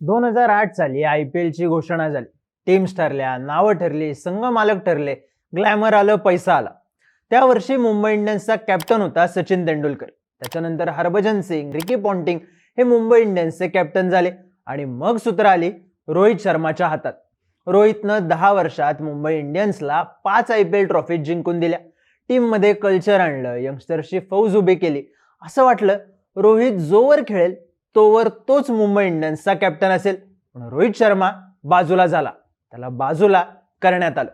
दोन हजार आठ साली आय पी एलची घोषणा झाली. टीम्स ठरल्या नावं ठरली संघ मालक ठरले ग्लॅमर आलं पैसा आला. त्या वर्षी मुंबई इंडियन्सचा कॅप्टन होता सचिन तेंडुलकर. त्याच्यानंतर हरभजन सिंग रिकी पॉन्टिंग हे मुंबई इंडियन्सचे कॅप्टन झाले आणि मग सूत्र आली रोहित शर्माच्या हातात. रोहितनं दहा वर्षात मुंबई इंडियन्सला पाच आय पी एल ट्रॉफी जिंकून दिल्या. टीममध्ये कल्चर आणलं यंगस्टरशी फौज उभी केली. असं वाटलं रोहित जोवर खेळेल तोवर तोच मुंबई इंडियन्सचा कॅप्टन असेल. पण रोहित शर्मा बाजूला झाला. त्याला बाजूला करण्यात आलं.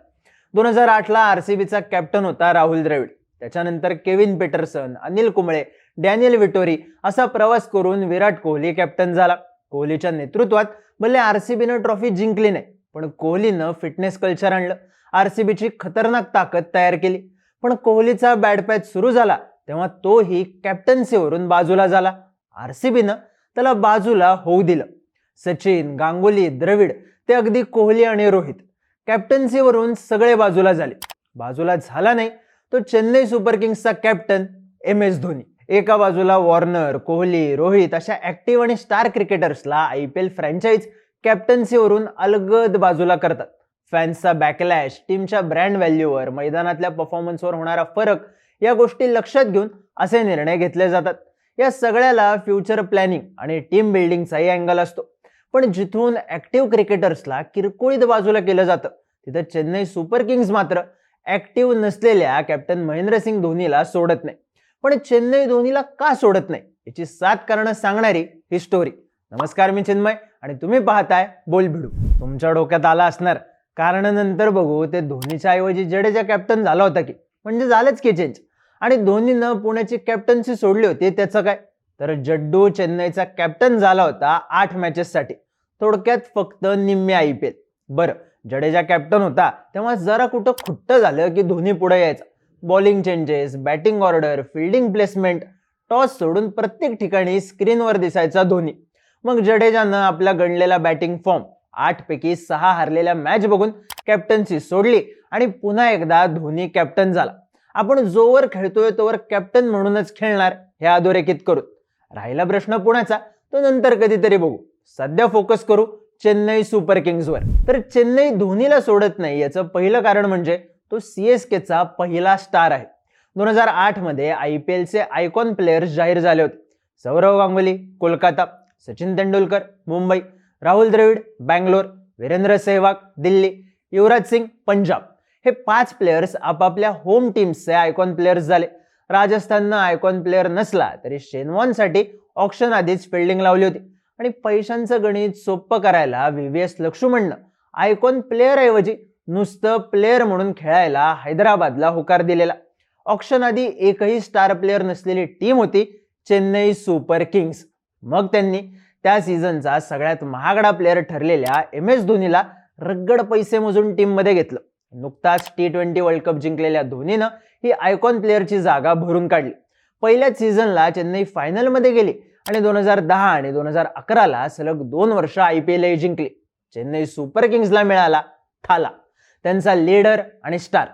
दोन हजार आठला आर सी बीचा कॅप्टन होता राहुल द्रविड. त्याच्यानंतर Kevin Pietersen Anil Kumble Daniel Vettori असा प्रवास करून विराट कोहली कॅप्टन झाला. कोहलीच्या नेतृत्वात भले आर सी बीनं ट्रॉफी जिंकली नाही पण कोहलीनं फिटनेस कल्चर आणलं. आर सी बीची खतरनाक ताकद तयार केली. पण कोहलीचा बॅट पॅच सुरू झाला तेव्हा तोही कॅप्टन्सीवरून बाजूला झाला. आर सी बीनं त्याला बाजूला होऊ दिलं. सचिन गांगुली द्रविड ते अगदी कोहली आणि रोहित. कॅप्टन्सीवरून सगळे बाजूला झाले. बाजूला झाला नाही तो चेन्नई सुपर किंग्सचा कॅप्टन एम एस धोनी. एका बाजूला वॉर्नर कोहली रोहित अशा ऍक्टिव्ह आणि स्टार क्रिकेटर्सला आय पी एल फ्रँचाईज कॅप्टन्सीवरून अलगद बाजूला करतात. फॅन्सचा बॅकलॅश टीमच्या ब्रँड व्हॅल्यूवर मैदानातल्या परफॉर्मन्सवर होणारा फरक या गोष्टी लक्षात घेऊन असे निर्णय घेतले जातात. या सगळ्याला फ्युचर प्लॅनिंग आणि टीम बिल्डिंगचाही अँगल असतो. पण जिथून ऍक्टिव्ह क्रिकेटर्सला किरकोळीत बाजूला केलं जातं तिथं चेन्नई सुपर किंग्स मात्र ऍक्टिव्ह नसलेल्या कॅप्टन महेंद्रसिंग धोनीला सोडत नाही. पण चेन्नई धोनीला का सोडत नाही याची सात कारणं सांगणारी ही स्टोरी नमस्कार मी चिन्मय आणि तुम्ही पाहताय बोल भिडू तुमच्या डोक्यात आला असणार. कारण नंतर बघू ते धोनीच्या ऐवजी जडेजा कॅप्टन झाला होता की. म्हणजे झालंच की चेंज आणि धोनीनं पुण्याची कॅप्टन्सी सोडली होती. त्याचं काय? तर जड्डू चेन्नईचा कॅप्टन झाला होता आठ मॅचेससाठी थोडक्यात फक्त निम्मे आय पी एल. बरं जडेजा कॅप्टन होता. तेव्हा जरा कुठं खुट्ट झालं की धोनी पुढे यायचा. Bowling changes batting order fielding placement toss सोडून प्रत्येक ठिकाणी स्क्रीनवर दिसायचा धोनी. मग जडेजानं आपला गणलेला बॅटिंग फॉर्म आठ पैकी सहा हारलेल्या मॅच बघून कॅप्टन्सी सोडली आणि पुन्हा एकदा धोनी कॅप्टन झाला. आपण जोवर खेळतोय तोवर कॅप्टन म्हणूनच खेळणार हे अधोरेखित करू राहिला प्रश्न पुण्याचा तो नंतर कधीतरी बघू. सध्या फोकस करू चेन्नई सुपर किंग्सवर तर चेन्नई धोनीला सोडत नाही याचं पहिलं कारण म्हणजे तो सी एस केचा पहिला स्टार आहे. दोन हजार आठमध्ये आय पी एलचे आयकॉन प्लेयर्स जाहीर झाले होते. सौरव गांगुली कोलकाता सचिन तेंडुलकर मुंबई राहुल द्रविड बँगलोर वीरेंद्र सेहवाग दिल्ली युवराज सिंग पंजाब. हे पाच प्लेयर्स आपापल्या होम टीम्सचे आयकॉन प्लेयर्स झाले. राजस्थाननं आयकॉन प्लेयर नसला तरी शेनवॉनसाठी ऑप्शन आधीच फिल्डिंग लावली होती. आणि पैशांचं गणित सोपं करायला व्ही व्ही एस लक्ष्मणनं आयकॉन प्लेअर ऐवजी नुसतं प्लेअर म्हणून खेळायला हैदराबादला होकार दिलेला. ऑप्शन आधी एकही स्टार प्लेअर नसलेली टीम होती चेन्नई सुपर किंग्स. मग त्यांनी त्या सीझनचा सगळ्यात महागडा प्लेअर ठरलेल्या एम एस धोनीला रगड पैसे मोजून टीममध्ये घेतलं. नुकताच टी ट्वेंटी वर्ल्ड कप जिंकलेल्या धोनीनं ही आयकॉन प्लेअरची जागा भरून काढली. पहिल्याच सीझनला चेन्नई फायनलमध्ये गेली आणि दोन हजार दहा आणि दोन हजार अकराला सलग दोन वर्ष आय पी एल जिंकली. चेन्नई सुपर किंग्सला मिळाला थाला. त्यांचा लीडर आणि स्टार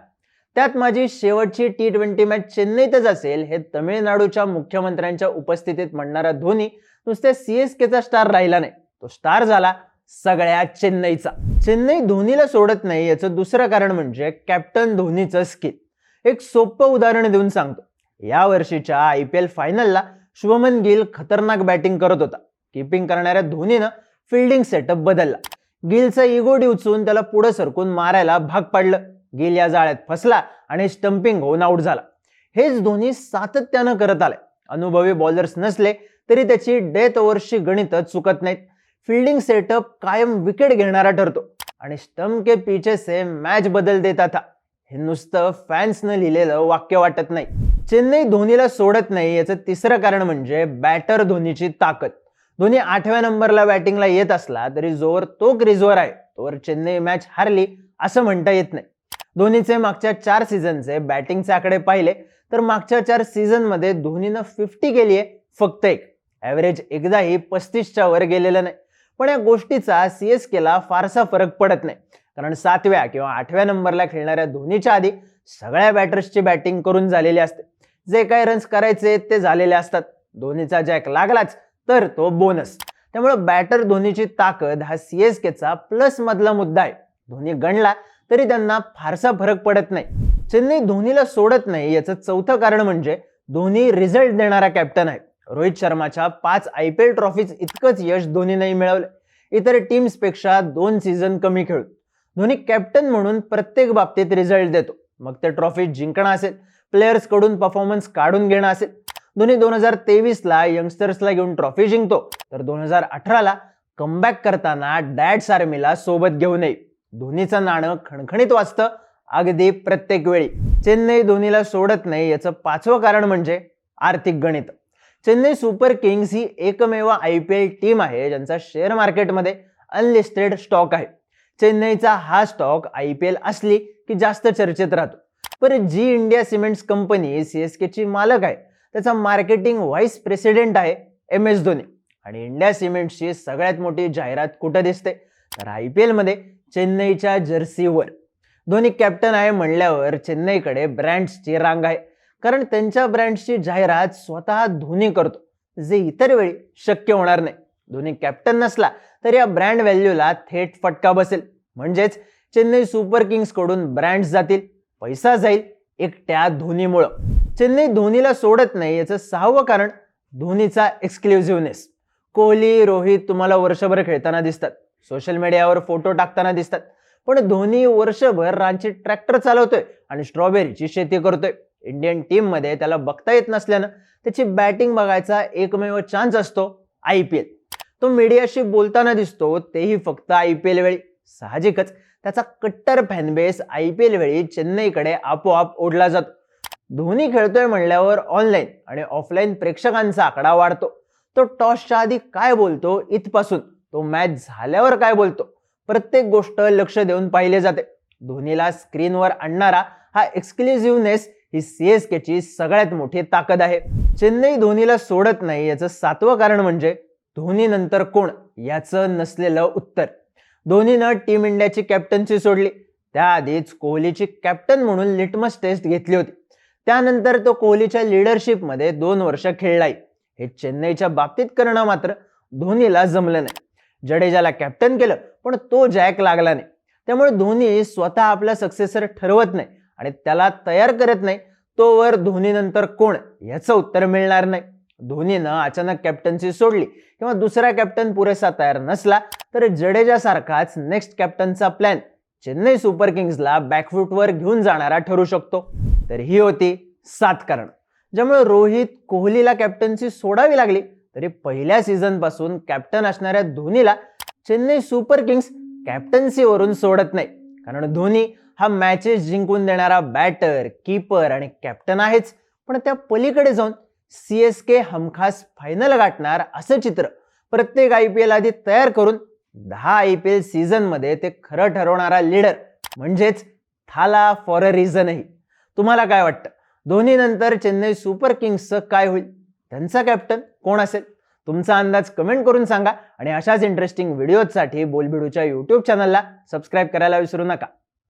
त्यात माझी शेवटची टी ट्वेंटी मॅच चेन्नईतच असेल हे तमिळनाडूच्या मुख्यमंत्र्यांच्या उपस्थितीत म्हणणारा धोनी नुसत्या सीएसकेचा स्टार राहिला नाही. तो स्टार झाला सगळ्या चेन्नईचा. चेन्नई धोनीला सोडत नाही याचं दुसरं कारण म्हणजे कॅप्टन धोनीचं स्किल. एक सोपं उदाहरण देऊन सांगतो. या वर्षीच्या आय पी एल फायनलला शुभमन गिल खतरनाक बॅटिंग करत होता. किपिंग करणाऱ्या धोनीनं फिल्डिंग सेटअप बदलला. गिलचा इगो डिवचून त्याला पुढे सरकून मारायला भाग पाडलं. गिल या जाळ्यात फसला आणि स्टम्पिंग होऊन आऊट झाला. हेच धोनी सातत्यानं करत आलाय. अनुभवी बॉलर्स नसले तरी त्याची डेथ ओव्हर्सची गणितं चुकत नाहीत. फिल्डिंग सेटअप कायम विकेट घेणारा ठरतो. आणि स्टम के पीछे से मॅच बदल देता था हे नुसतं फॅन्सनं लिहिलेलं वाक्य वाटत नाही. चेन्नई धोनीला सोडत नाही याचं तिसरं कारण म्हणजे बॅटर धोनीची ताकद. धोनी आठव्या नंबरला बॅटिंगला येत असला तरी जोवर तो क्रीजवर आहे. तोवर चेन्नई मॅच हारली असं म्हणता येत नाही. धोनीचे मागच्या चार सीझनचे बॅटिंगचे आकडे पाहिले तर मागच्या चार सीझनमध्ये धोनीनं फिफ्टी केली आहे फक्त एक. ॲव्हरेज एकदाही पस्तीसच्या वर गेलेलं नाही. पण या गोष्टीचा सी एस केला फारसा फरक पडत नाही. कारण सातव्या किंवा आठव्या नंबरला खेळणाऱ्या धोनीच्या आधी सगळ्या बॅटर्सची बॅटिंग करून झालेली असते. जे काही रन्स करायचे ते झालेले असतात. धोनीचा जॅक लागलाच तर तो बोनस त्यामुळे बॅटर धोनीची ताकद हा सी एस प्लस मधला मुद्दा आहे. धोनी गणला तरी त्यांना फारसा फरक पडत नाही. चेन्नई धोनीला सोडत नाही याचं चौथं कारण म्हणजे धोनी रिझल्ट देणारा कॅप्टन आहे. रोहित शर्माच्या पाच आय पी एल ट्रॉफीज इतकंच यश धोनीने मिळवलं. इतर टीम्सपेक्षा दोन सीझन कमी खेळून. धोनी कॅप्टन म्हणून प्रत्येक बाबतीत रिझल्ट देतो. मग ते ट्रॉफी जिंकणं असेल प्लेयर्सकडून परफॉर्मन्स काढून घेणं असेल. धोनी दोन हजार तेवीसला यंगस्टर्सला घेऊन ट्रॉफी जिंकतो. तर दोन हजार अठराला कमबॅक करताना डॅड्स आर्मीला सोबत घेऊन येईल. धोनीचं नाणं खणखणीत वाचतं अगदी प्रत्येक वेळी. चेन्नई धोनीला सोडत नाही याचं पाचवं कारण म्हणजे आर्थिक गणित. चेन्नई सुपर किंग्स ही एकमेव आय पी एल टीम आहे ज्यांचा शेअर मार्केटमध्ये अनलिस्टेड स्टॉक आहे. चेन्नईचा हा स्टॉक आय पी एल असली की जास्त चर्चेत राहतो. पण जी India Cements company C S केची मालक आहे त्याचा मार्केटिंग व्हाईस प्रेसिडेंट आहे एम एस धोनी. आणि इंडिया सिमेंट्सची सगळ्यात मोठी जाहिरात कुठं दिसते? तर आय पी एलमध्ये चेन्नईच्या जर्सीवर. धोनी कॅप्टन आहे म्हणल्यावर चेन्नईकडे ब्रँड्सची रांग आहे. कारण त्यांच्या ब्रँड्सची जाहिरात स्वतः धोनी करतो. जे इतर वेळी शक्य होणार नाही. धोनी कॅप्टन नसला तर या ब्रँड व्हॅल्यूला थेट फटका बसेल. म्हणजेच चेन्नई सुपर किंग्सकडून ब्रँड्स जातील. पैसा जाईल एकट्या धोनीमुळं. चेन्नई धोनीला सोडत नाही याचं सहावं कारण धोनीचा एक्सक्लुझिव्हनेस कोहली रोहित तुम्हाला वर्षभर खेळताना दिसतात. सोशल मीडियावर फोटो टाकताना दिसतात. पण धोनी वर्षभर रांची ट्रॅक्टर चालवतोय आणि स्ट्रॉबेरीची शेती करतोय. इंडियन टीममध्ये त्याला बघता येत नसल्यानं त्याची बॅटिंग बघायचा एकमेव चान्स असतो आय पी एल. तो मीडियाशी बोलताना दिसतो तेही फक्त आय पी एल वेळी. साहजिकच त्याचा कट्टर फॅनबेस आय पी एल वेळी चेन्नईकडे आपोआप ओढला जातो. धोनी खेळतोय म्हणल्यावर ऑनलाईन आणि ऑफलाईन प्रेक्षकांचा आकडा वाढतो. तो टॉसच्या आधी काय बोलतो इथपासून तो मॅच झाल्यावर काय बोलतो प्रत्येक गोष्ट लक्ष देऊन पाहिले जाते. धोनीला स्क्रीनवर आणणारा हा एक्सक्लुझिव्हनेस ही सीएसकेची सगळ्यात मोठी ताकद आहे. चेन्नई धोनीला सोडत नाही याचं सातवं कारण म्हणजे धोनी नंतर कोण याचं नसलेलं उत्तर. धोनीनं टीम इंडियाची कॅप्टन्सी सोडली. त्याआधीच कोहलीची कॅप्टन म्हणून लिटमस टेस्ट घेतली होती. त्यानंतर तो कोहलीच्या लिडरशिपमध्ये दोन वर्ष खेळलाय. हे चेन्नईच्या बाबतीत करणं मात्र धोनीला जमलं नाही. जडेजाला कॅप्टन केलं पण तो जॅक लागला नाही. त्यामुळे धोनी स्वतः आपला सक्सेसर ठरवत नाही. आणि त्याला तयार करत नाही तोवर धोनीनंतर कोण? याचं उत्तर मिळणार नाही. धोनीनं अचानक कॅप्टन्सी सोडली किंवा दुसरा कॅप्टन पुरेसा तयार नसला तर जडेजासारखाच नेक्स्ट कॅप्टनचा प्लॅन चेन्नई सुपर किंग्सला बॅकफूटवर घेऊन जाणारा ठरू शकतो. तर ही होती सात कारण. ज्यामुळे रोहित कोहलीला कॅप्टन्सी सोडावी लागली तरी पहिल्या सीझनपासून कॅप्टन असणाऱ्या धोनीला चेन्नई सुपर किंग्स कॅप्टन्सीवरून सोडत नाही. कारण धोनी हा मॅचेस जिंकून देणारा बॅटर कीपर आणि कॅप्टन आहेच. पण त्या पलीकडे जाऊन सी एस के हमखास फायनल गाठणार असं चित्र प्रत्येक आय पी एल आधी तयार करून दहा आय पी एल सीझनमध्ये ते खरं ठरवणारा लीडर म्हणजेच थाला फॉर अ रिझनही तुम्हाला काय वाटतं? दोन्ही नंतर चेन्नई सुपर किंग्सचं काय होईल? त्यांचा कॅप्टन कोण असेल? तुमचा अंदाज कमेंट करून सांगा आणि अशाच इंटरेस्टिंग व्हिडिओजसाठी बोलबिडूच्या यूट्यूब चॅनलला सबस्क्राईब करायला विसरू नका.